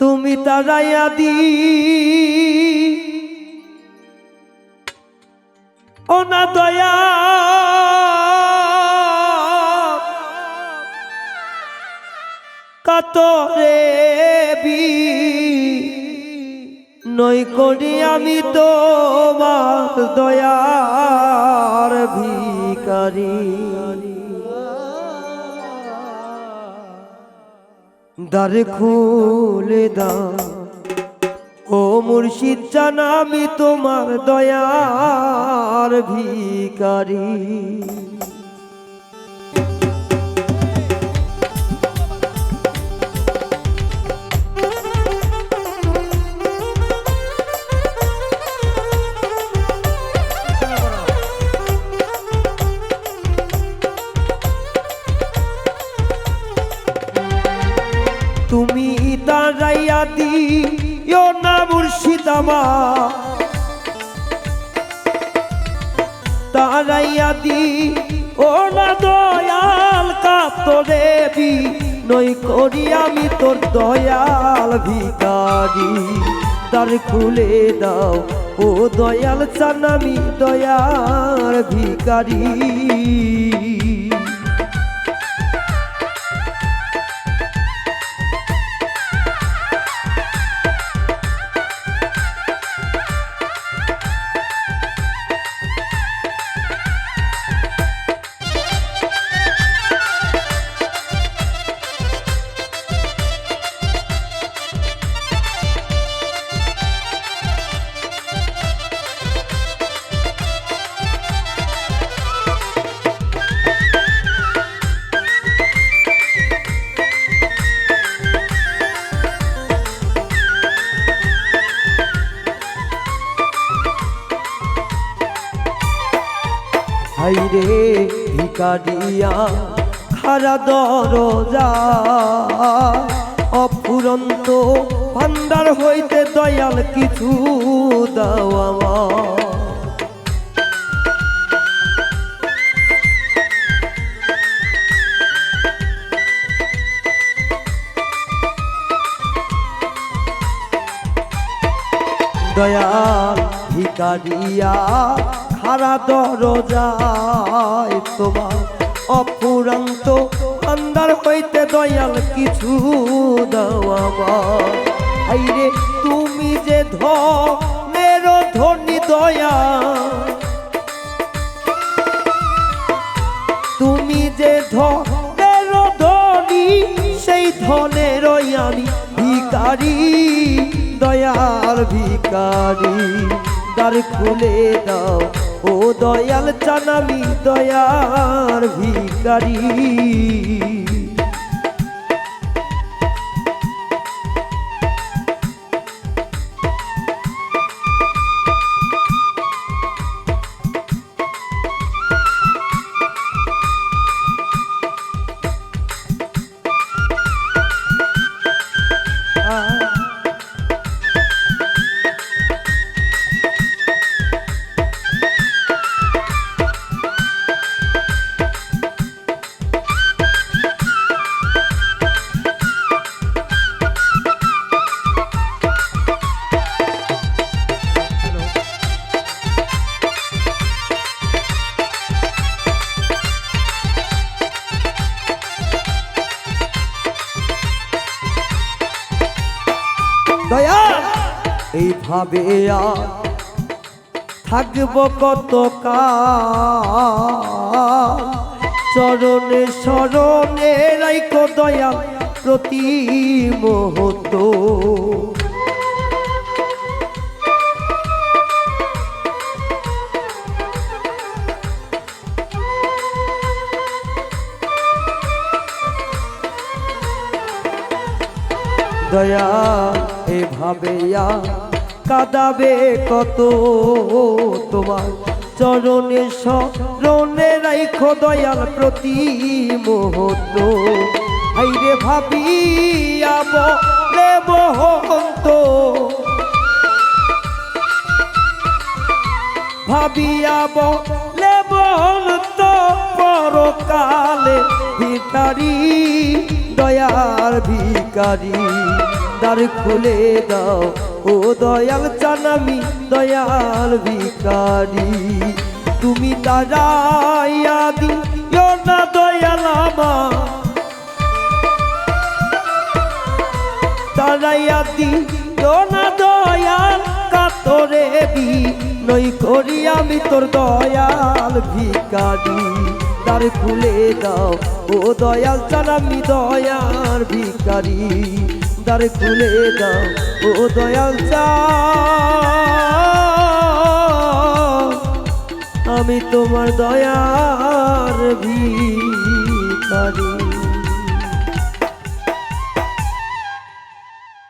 তুমি তারাইয়া দি। ও না দয়া। কাতরে বি। নই করি আমি তোমার দয়ার ভিকারি দ্বার খুলে দাও। ও মুর্শিদ জান আমি তোমার দয়ার ভিকারি আমার। দি, ও দয়াল কাতরে বি নই করি আমি তোর দয়াল ভিকারি দ্বার খুলে দাও, ও দয়াল চান আমি দয়ার ভিকারি হাইরে ভিকারিয়া খারা দরজা। অফুরন্ত ভান্ডার হইতে দয়াল কিছু দাও আমার। দয়াল ভিকারিয়া খারা দরজায় তোমার অপুরান্ত আন্দার হইতে দয়াল কিছু দাও আমার হাইরে তুমি যে ধনের ধনী দয়া তুমি যে ধনের ধনী, সেই ধনের আমি ভিকারি দয়াল ভিকারি দ্বার খুলে দাও ও দয়াল চানামি দয়ার ভিকারি দয়া। এইভাবে ভাবে থাকব কত চরণে স্মরণে রাইকো দয়া প্রতি মুহূর্ত। দয়া, হে এভাবে কাদাবে কত তোমার চরণে, স্মরণে রাইখো দয়াল প্রতি মুহূর্ত। হাইরে ভাবিয়া বলে মহন্ত। ভাবিয়া বলে বহন্ত পরকালে ভিকারি দয়ার ভিকারি দ্বার খুলে দাও। ও দয়াল চান আমি দয়াল ভিকারি তুমি দাঁড়াইয়া দিও না দয়াল আমার। দাঁড়াইয়া দিও না দয়াল কাতরে বি, নই করি আমি তোর দয়াল ভিকারি দ্বার খুলে দাও। ও দয়াল চালামি দয়ার ভিকারি দ্বার খুলে দাও। ও দয়াল আমি তোমার দয়ার ভিকারি